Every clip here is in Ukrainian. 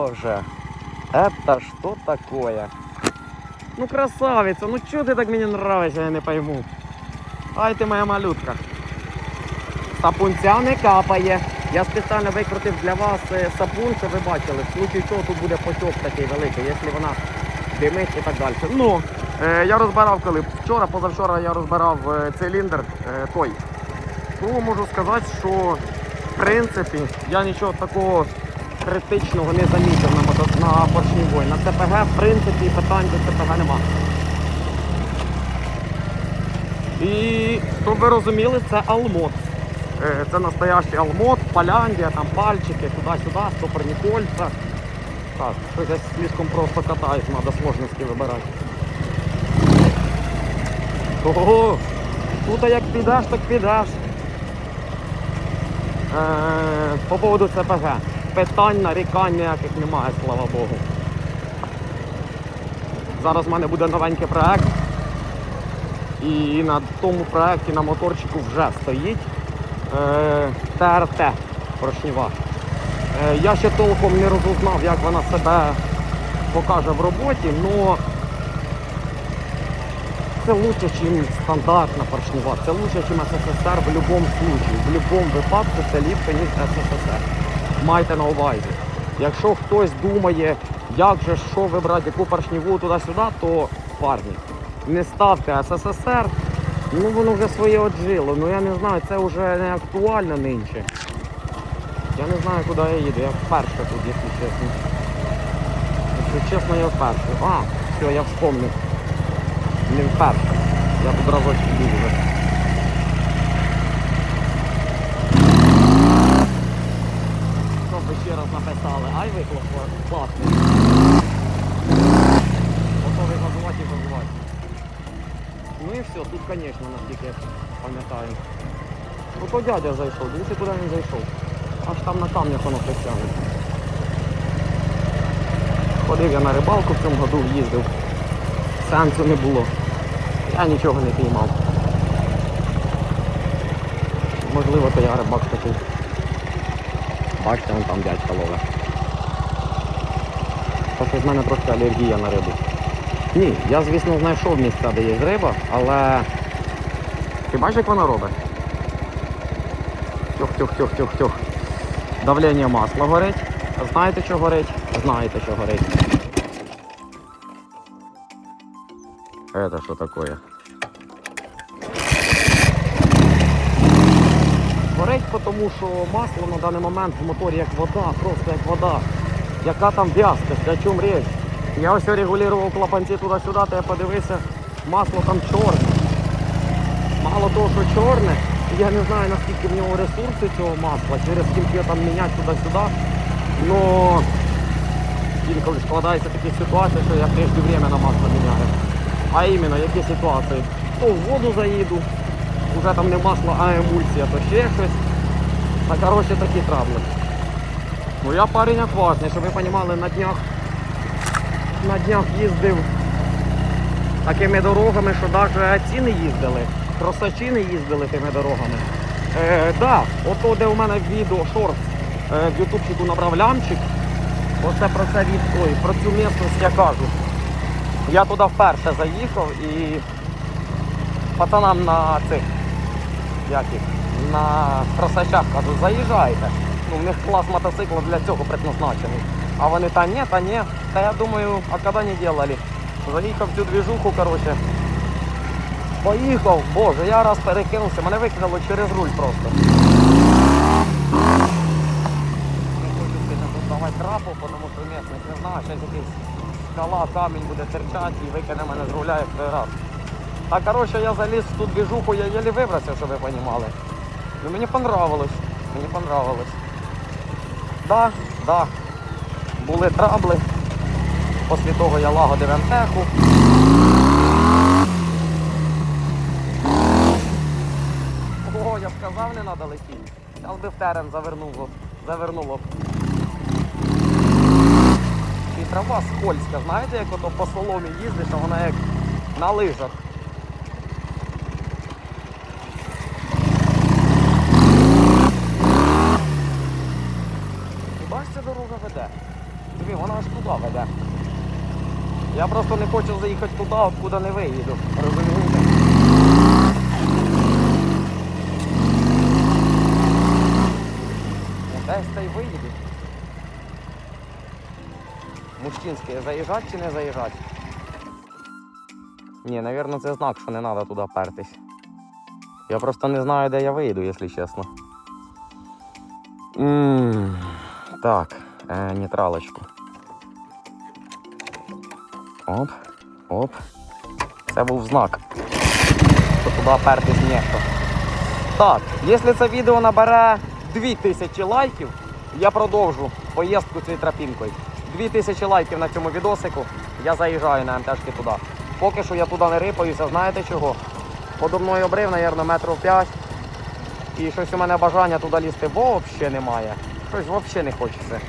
Боже, это что такое? Ну красавица, ну чого ти так мені нравишся, я не пойму. Ай ти моя малютка. Сапунця не капає. Я спеціально викрутив для вас е, сапун, щоб ви бачили. В случаї чого тут буде потік такий великий, якщо вона димить і так далі. Ну, е, я розбирав коли вчора, позавчора я розбирав е, циліндр е, той. Ну, можу сказати, що в принципі я нічого такого критичного не замітив на, мото... на поршневой. На ЦПГ, в принципі, питань до ЦПГ нема. І щоб ви розуміли, це алмот. Е, Це настоящий алмот, Поляндія, там пальчики, туди-сюди, стопорні кольця. Так, щось я слишком просто катаюсь, треба сложності вибирати. Ого! Тут як підеш, так підеш. Е, по поводу ЦПГ. Питань, нарікань ніяких немає, слава Богу. Зараз в мене буде новенький проект. І на тому проекті на моторчику вже стоїть е, ТРТ поршнева. Е, я ще толком не розузнав, як вона себе покаже в роботі, але це лучше, ніж стандартна поршнева. Це лучше, ніж СССР в будь-якому випадку. В будь-якому випадку це ліпше, ніж СССР. Майте на увазі. Якщо хтось думає, як же що вибрати, яку поршневу туди-сюди, то парні, не ставте СССР. Ну воно вже своє оджило. Ну я не знаю, це вже не актуально нинче. Я не знаю, куди я їду. Я вперше тут, якщо чесно. Якщо чесно, я вперше. А, все, я вспомнив. Не вперше. Я тут разочок був вже. Щоб написали, ай вихлоп класний. Готовий газувати і газувати. Ну і все, тут, звісно, наскільки я пам'ятаю. Ну то дядя зайшов, дивіться, куди він зайшов. Аж там на камнях воно притягне. Ходив я на рибалку в цьому году, їздив. Сенсу не було. Я нічого не піймав. Можливо, то я рибак такий. Бачите, вон там дядька ловить. Тобто з мене трошки алергія на рибу. Ні, я, звісно, знайшов місця, де є риба, але ти бачиш, як вона робить? Тюх-тюх-тюх-тюх-тюх. Давлення масла горить. Знаєте, що горить? Знаєте, що горить. Это що таке? Горить, тому що масло на даний момент в моторі як вода, просто як вода. Яка там в'язкость, о чому річ? Я ось регулював клапанці туди-сюди, то я подивився, масло там чорне. Мало того, що чорне, я не знаю наскільки в нього ресурси цього масла, через скільки там міняти туди-сюди. Но інколи складається такі ситуації, що я преждевременно масло міняю. А іменно, які ситуації? То в воду заїду, вже там не масло, а емульсія, то ще щось. Та коротше такі травли. Ну я парень акватний, щоб ви розуміли, на днях на днях їздив такими дорогами, що навіть ці не їздили, кросачі не їздили тими дорогами. Е, да, ото де у мене відео шорт е, в ютубчику набрав лямчик. Оце про це від про цю місцевість я кажу. Я туди вперше заїхав і пацанам на цих як на кросачах кажу, заїжджайте. Ну, в них клас мотоцикла для цього предназначений. А вони та ні, та ні. Та я думаю, а коли не делали? Заїхав цю движуху, коротше. Поїхав, боже, я раз перекинувся, мене викинуло через руль просто. Не хочу тут трапу, тому що місник не знаю, щось якийсь скала, камінь буде терчати і викине мене з руля як той раз. А коротше я заліз в ту движуху, я єлі вибрався, щоб ви розуміли. Ну мені понравилось. Мені понравилось. Да, да. Були трабли. Після того я лагодив МТХу. Ого, я б сказав, не треба летіти. Зараз би в терен завернуло. Завернуло б. І трава скользька, знаєте, як ото по соломі їздиш, а вона як на лижах. Бачите, дорога веде. Диви, вона аж туди веде. Я просто не хочу заїхати туди, откуда не виїду. Розумієте? Ну, Десь та й виїду. Мужчинське, заїжджати чи не заїжджати? Ні, напевно, це знак, що не треба туди пертись. Я просто не знаю, де я виїду, якщо чесно. м так, е, нейтралочку. Оп, оп. Це був знак. Що туди пертись ніхто. Так, якщо це відео набере 2000 лайків, я продовжу поїздку цією тропінкою. 2000 лайків на цьому відосику, я заїжджаю на МТшки туди. Поки що я туди не рипаюся, знаєте чого? Подо мною обрив, мабуть, метрів 5. І щось у мене бажання туди лізти взагалі немає. Щось взагалі не хочеться.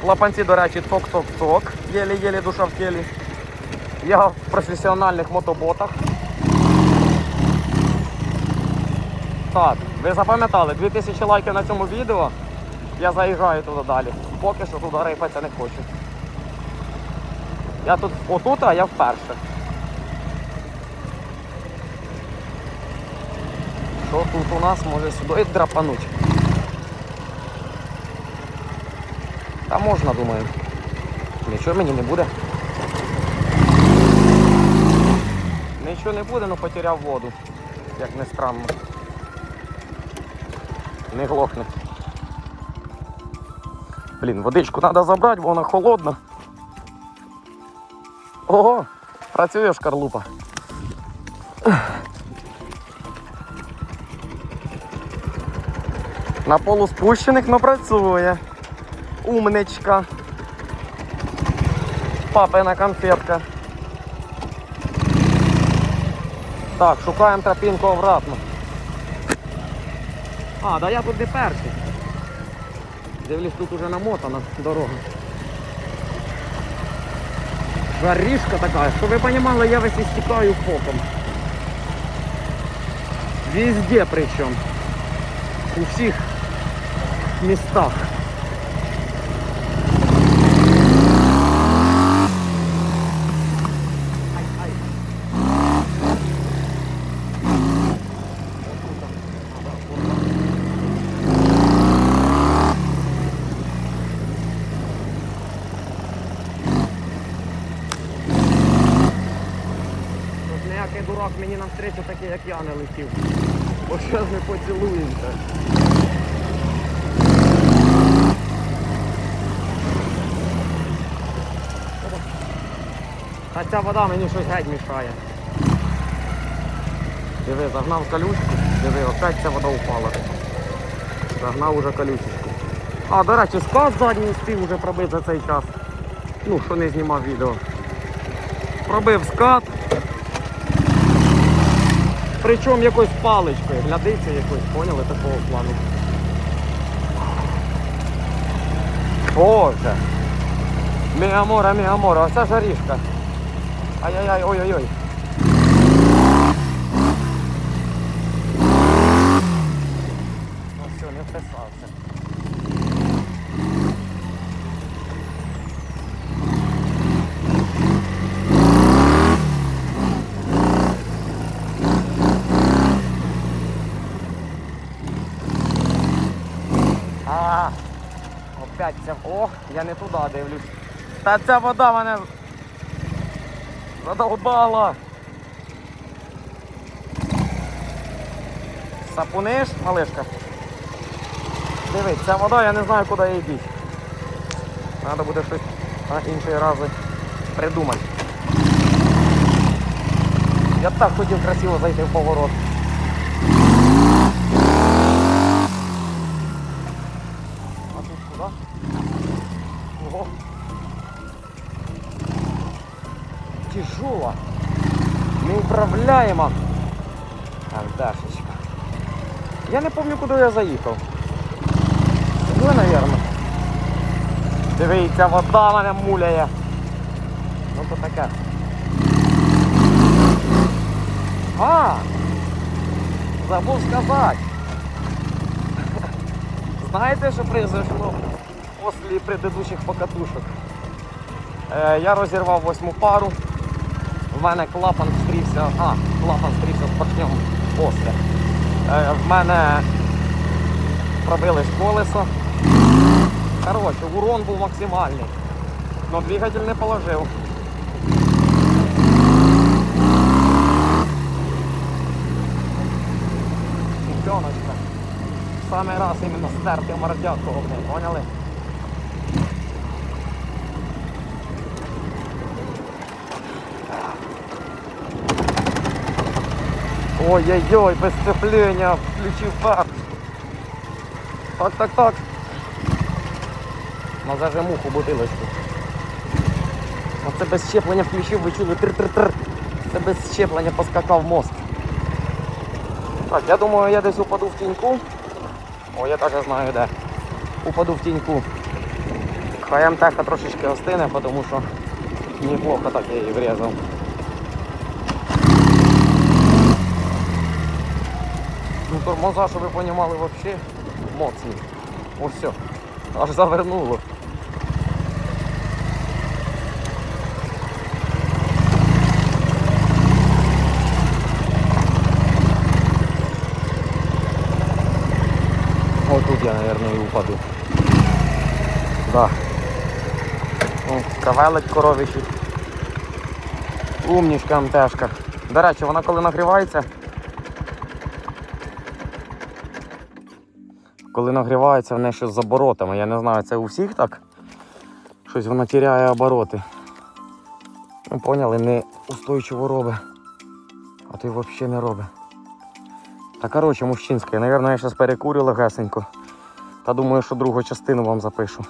Клапанці, до речі, ток-ток-ток. Єлі-єлі душа в тілі. Я в професіональних мотоботах. Так, ви запам'ятали, 2000 лайків на цьому відео. Я заїжджаю туди далі. Поки що туди рипатися не хочу. Я тут отут, а я вперше. Що тут у нас може сюди драпануть? Та можна, думаю. Нічого мені не буде. Нічого не буде, але потеряв воду. Як не странно. Не глохне. Блін, водичку треба забрати, бо вона холодна. Ого, працює шкарлупа. На полуспущених но працює. Умничка. Папина конфетка. Так, шукаємо тропінку обратно. А, да я тут не перший. Дивлюсь, тут уже намотана дорога. Жарішка така, щоб ви розуміли, я весь істікаю фоком. Везде причому. У всіх містах. Ай, ай. Тут дурак мені навстречу такий, як я не летів. Бо зараз ми поцілуємося. Та ця вода мені щось геть мішає. Диви, загнав колючку, диви, опять ця вода упала. Загнав уже колючку. А, до речі, сказ задній спів уже пробити за цей час. Ну, що не знімав відео. Пробив скат. Причому якоюсь паличкою, глядиться якось, поняли такого плану. Боже. Мегамора, мегамора, амора, жарішка. Ай-яй-яй, ой-ой-ой. Ну все, не вписався. А, опять ця. О, я не туди дивлюсь. Та ця вода мене задолбала. Сапуниш, малишка? Дивись, ця вода, я не знаю, куди її діть. Треба буде щось на інший раз придумати. Я так хотів красиво зайти в поворот. Неуправляемо. Ардашечка. Я не пам'ятаю, куди я заїхав. Сюди, мабуть. Дивіться, вода мене муляє. Ну то таке. А! Забув сказати. Знаєте, що произошло? після предыдущих покатушок. Е, я розірвав восьму пару. В мене клапан встрівся, а, клапан встрівся з поршнем після. Е, в мене пробились колеса. Коротше, урон був максимальний. Но двигатель не положив. Чемпіоночка. Саме раз іменно стерти мордятку, поняли? Ой-ой-ой, без сцепления, включив фар. Так, так, так. На зажимуху бутилочку. Оце без щеплення включив, ви чули тр-тр-тр. Це без щеплення поскакав мост. Так, я думаю, я десь упаду в тіньку. О, я теж знаю де. Упаду в тіньку. Хай МТХ трошечки остине, тому що неплохо так я її врізав. Ну тормоза, щоб ви розуміли, взагалі моцні. Ось все. Аж завернуло. Вот тут я, наверное, и упаду. Да. О, Кавелик коровичий. Умнічка МТшка. До речі, вона коли нагрівається. Коли нагрівається, в неї щось з оборотами. Я не знаю, це у всіх так. Щось вона тіряє обороти. Ну, поняли, не устойчиво робить. А то й взагалі не робить. Та коротше, мужчинське, Наверно, я зараз перекурю легесенько. Та думаю, що другу частину вам запишу.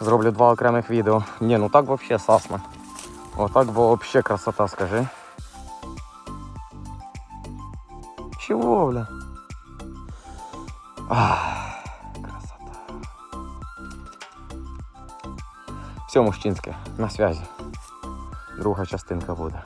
Зроблю два окремих відео. Ні, ну так взагалі сасно. Отак взагалі красота, скажи. Чого, бля? Ах, красота. Все, мужчинське, на связі. Друга частинка буде.